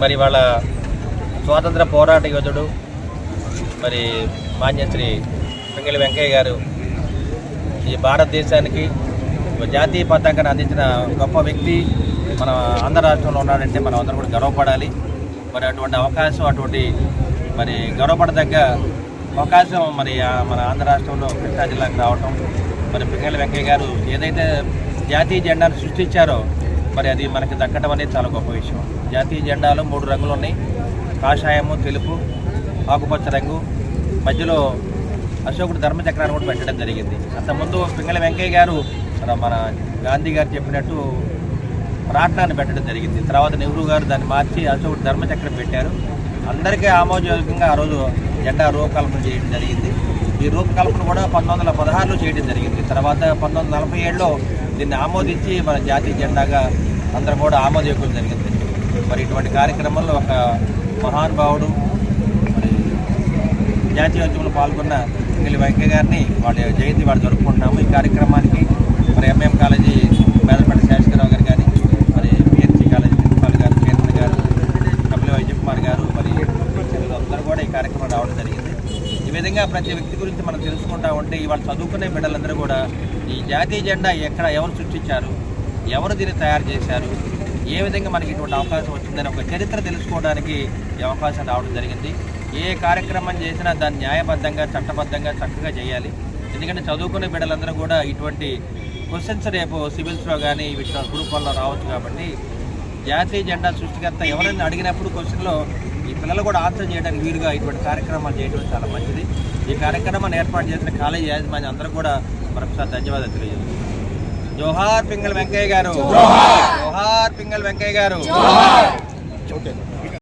మరి వాళ్ళ స్వాతంత్ర పోరాట యోధుడు మరి మాన్యశ్రీ పింగళి వెంకయ్య గారు ఈ భారతదేశానికి జాతీయ పతాకాన్ని అందించిన గొప్ప వ్యక్తి. మన ఆంధ్ర రాష్ట్రంలో ఉన్నాడంటే మనం అందరం కూడా గర్వపడాలి. మరి అటువంటి అవకాశం అటువంటి మరి గర్వపడదగ్గ అవకాశం మరి మన ఆంధ్ర రాష్ట్రంలో కృష్ణా జిల్లాకు రావటం. మరి పింగళి వెంకయ్య గారు ఏదైతే జాతీయ జెండాను సృష్టించారో మరి అది మనకి దక్కడం అనేది చాలా గొప్ప విషయం. జాతీయ జెండాలో మూడు రంగులు ఉన్నాయి. కాషాయము తెలుపు ఆకుపచ్చ రంగు. మధ్యలో అశోకుడు ధర్మచక్రాన్ని కూడా పెట్టడం జరిగింది. అంతకుముందు పింగళ వెంకయ్య గారు మన- గాంధీ గారు చెప్పినట్టు రాట్నాన్ని పెట్టడం జరిగింది. తర్వాత నెహ్రూ గారు దాన్ని మార్చి అశోకుడు ధర్మచక్రం పెట్టారు. అందరికీ ఆమోదయోగ్యంగా ఆ రోజు జెండా రూపకల్పన చేయడం జరిగింది. ఈ రూపకల్పన కూడా పంతొమ్మిది వందల పదహారులో చేయడం జరిగింది. తర్వాత పంతొమ్మిది వందల నలభై ఏడులో దీన్ని ఆమోదించి మన జాతీయ జెండాగా అందరం కూడా ఆమోదించడం జరిగింది. మరి ఇటువంటి కార్యక్రమంలో ఒక మహానుభావుడు మరి జాతీయోద్యమంలో పాల్గొన్న పింగళి వెంకయ్య గారిని వాళ్ళ జయంతి వాళ్ళు జరుపుకుంటున్నాము. ఈ కార్యక్రమానికి మరి ఎంఎం కాలేజీ మేదపల్లి శేషగిరావు గారు కానీ మరి PHC college principal garu chairman garu Kapila వైద్య కుమార్ గారు మరి టీచర్లు అందరూ కూడా ఈ కార్యక్రమం రావడం జరిగింది. ఈ విధంగా ప్రతి వ్యక్తి గురించి మనం తెలుసుకుంటా ఉంటే ఇవాళ చదువుకునే బిడ్డలందరూ కూడా ఈ జాతీయ జెండా ఎక్కడ ఎవరు సృష్టించారు ఎవరు దీన్ని తయారు చేశారు ఏ విధంగా మనకి ఇటువంటి అవకాశం వచ్చిందని ఒక చరిత్ర తెలుసుకోవడానికి ఈ అవకాశం రావడం జరిగింది. ఏ కార్యక్రమం చేసినా దాన్ని న్యాయబద్ధంగా చట్టబద్ధంగా చక్కగా చేయాలి. ఎందుకంటే చదువుకునే బిడ్డలందరూ కూడా ఇటువంటి క్వశ్చన్స్ రేపు సివిల్స్లో కానీ వీటిలో గ్రూప్ వల్ల రావచ్చు కాబట్టి జాతీయ జెండా సృష్టికర్త ఎవరైనా అడిగినప్పుడు క్వశ్చన్లో ఈ పిల్లలు కూడా ఆన్సర్ చేయడానికి వీలుగా ఇటువంటి కార్యక్రమాలు చేయడం చాలా మంచిది. ఈ కార్యక్రమాన్ని ఏర్పాటు చేసిన కాలేజీ యాజమాన్యం అందరూ కూడా మరొకసారి ధన్యవాదాలు తెలియజేస్తాం జోహార్ పింగళ వెంకయ్య గారు. జోహార్! పింగళ వెంకయ్య గారు. ఓకే.